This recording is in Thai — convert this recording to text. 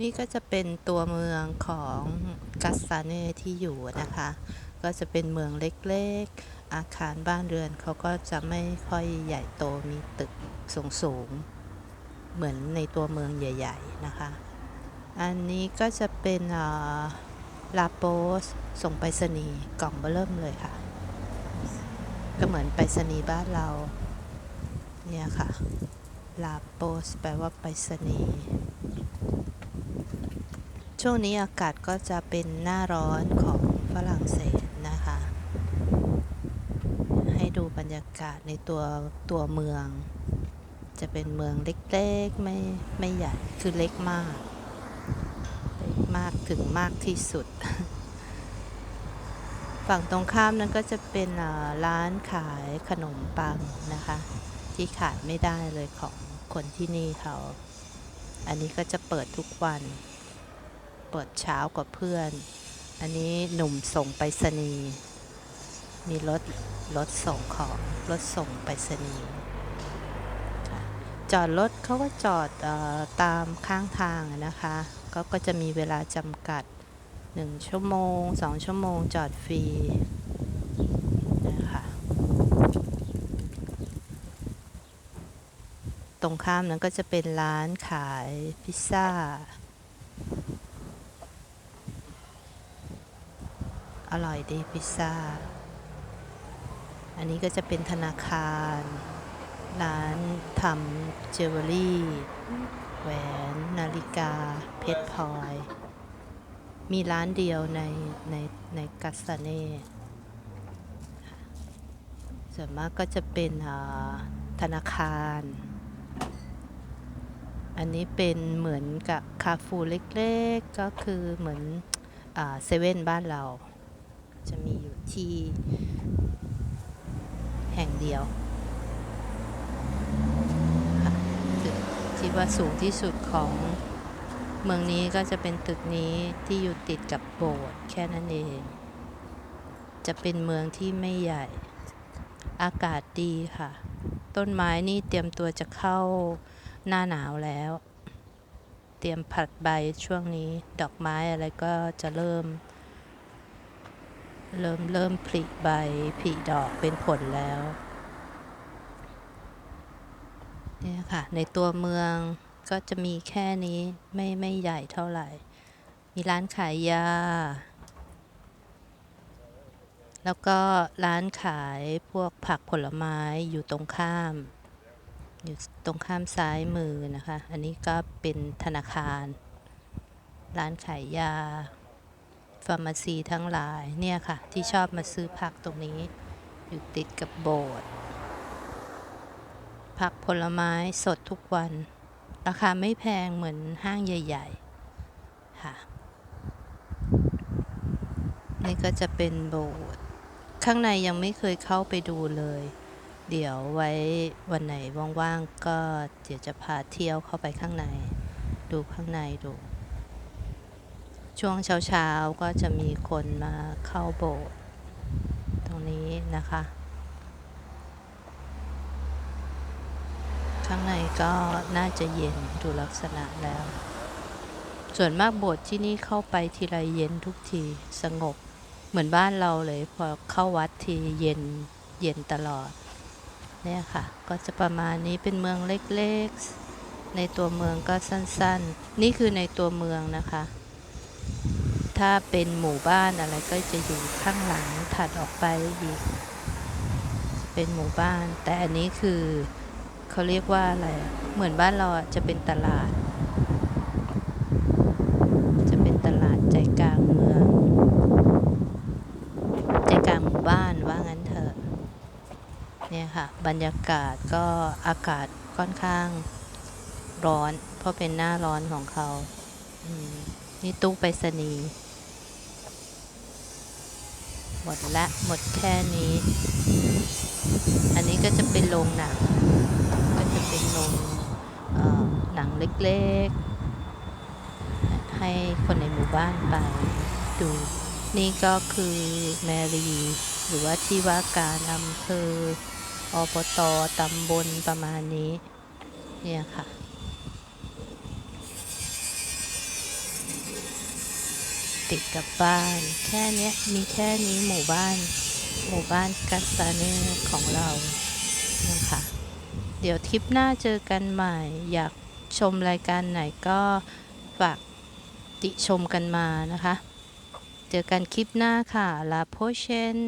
นี่ก็จะเป็นตัวเมืองของกัสซาเน่ที่อยู่นะคะ ก็จะเป็นเมืองเล็กๆ อาคารบ้านเรือนเขาก็จะไม่ค่อยใหญ่โตมีตึกสูงๆ เหมือนในตัวเมืองใหญ่ๆนะคะ อันนี้ก็จะเป็นลาโปสส่งไปรษณีย์กล่องเบอร์เริ่มเลยค่ะ ก็เหมือนไปรษณีย์บ้านเรา เนี่ยค่ะลาโปสแปลว่าไปรษณีย์ ช่วงนี้อากาศก็จะเป็นหน้าร้อนของฝรั่งเศสนะคะ ให้ดูบรรยากาศในตัวตัวเมือง จะเป็นเมืองเล็กๆไม่ไม่ใหญ่คือเล็กมาก เล็กมากถึงมากที่สุด ฝั่งตรงข้ามนั้นก็จะเป็นร้านขายขนมปังนะคะ ที่ขาดไม่ได้เลยของคนที่นี่เขา อันนี้ก็จะเปิดทุกวัน เปิดเช้ากว่าเพื่อน อันนี้หนุ่มส่งไปรษณีย์มีรถรถส่งของรถส่งไปรษณีย์จอดรถเขาก็จอดออตามข้างทางนะคะเขาก็จะมีเวลาจำกัด 1 ชั่วโมง 2 ชั่วโมงจอดฟรีนะคะตรงข้ามนั้นก็จะเป็นร้านขายพิซซ่า อร่อยดีพิซซ่า อันนี้ก็จะเป็นธนาคาร ร้านทำเจวเวลรี่แหวนนาฬิกา เพชรพลอย มีร้านเดียวในในในกัสเน่ส่วนมากก็จะเป็นธนาคาร อันนี้เป็นเหมือนกับคาฟูเล็กๆ ก็คือเหมือนเซเว่นบ้านเรา จะมีอยู่ที่แห่งเดียวค่ะตึกที่ว่าสูงที่สุดของเมืองนี้ก็จะเป็นตึกนี้ที่อยู่ติดกับโบสถ์แค่นั้นเอง จะเป็นเมืองที่ไม่ใหญ่ อากาศดีค่ะ ต้นไม้นี่เตรียมตัวจะเข้าหน้าหนาวแล้ว เตรียมผัดใบช่วงนี้ ดอกไม้อะไรก็จะเริ่ม เริ่มเริ่มผลิใบผลิดอกเป็นผลแล้วเนี่ยค่ะ ในตัวเมืองก็จะมีแค่นี้ไม่ไม่ใหญ่เท่าไหร่ มีร้านขายยา แล้วก็ร้านขายพวกผักผลไม้อยู่ตรงข้าม อยู่ตรงข้ามซ้ายมือนะคะ อันนี้ก็เป็นธนาคาร ร้านขายยา ฟาร์มาซีทั้งหลายเนี่ยค่ะ ที่ชอบมาซื้อผักตรงนี้ อยู่ติดกับโบสถ์ผักผลไม้สดทุกวัน ราคาไม่แพงเหมือนห้างใหญ่ ๆ ค่ะ นี่ก็จะเป็นโบสถ์ข้างในยังไม่เคยเข้าไปดูเลย เดี๋ยวไว้วันไหนว่าง ๆ ก็เดี๋ยวจะพาเที่ยวเข้าไปข้างใน ดูข้างในดู ช่วงเช้าๆก็จะมีคนมาเข้าโบสถ์ตรงนี้นะคะ ข้างในก็น่าจะเย็นดูลักษณะแล้ว ส่วนมากโบสถ์ที่นี่เข้าไปทีไรเย็นทุกทีสงบ เหมือนบ้านเราเลยพอเข้าวัดทีเย็นเย็นตลอดเนี่ยค่ะ ก็จะประมาณนี้เป็นเมืองเล็กๆ ในตัวเมืองก็สั้นๆ นี่คือในตัวเมืองนะคะ ถ้าเป็นหมู่บ้านอะไรก็จะอยู่ข้างหลังถัดออกไปอีก เป็นหมู่บ้าน แต่อันนี้คือเขาเรียกว่าอะไร เหมือนบ้านเราจะเป็นตลาด จะเป็นตลาดใจกลางเมือง ใจกลางหมู่บ้านว่างั้นเถอะ เนี่ยค่ะ บรรยากาศก็อากาศค่อนข้างร้อน เพราะเป็นหน้าร้อนของเขา นี่ตู้ไปรษณีย์ หมดละหมดแค่นี้ อันนี้ก็จะเป็นโรงหนัง ก็จะเป็นโรงหนังเล็กๆ ให้คนในหมู่บ้านไปดู นี่ก็คือแมรี หรือว่าที่ว่าการอำเภออบตตำบลประมาณนี้ เนี่ยค่ะ ติดกับบ้าน แค่นี้มีแค่นี้หมู่บ้าน หมู่บ้านกัสซาเน่ของเรานะคะเดี๋ยวทริปหน้าเจอกันใหม่ อยากชมรายการไหนก็ฝากติชมกันมานะคะ เจอกันคลิปหน้าค่ะ ลาโพเชน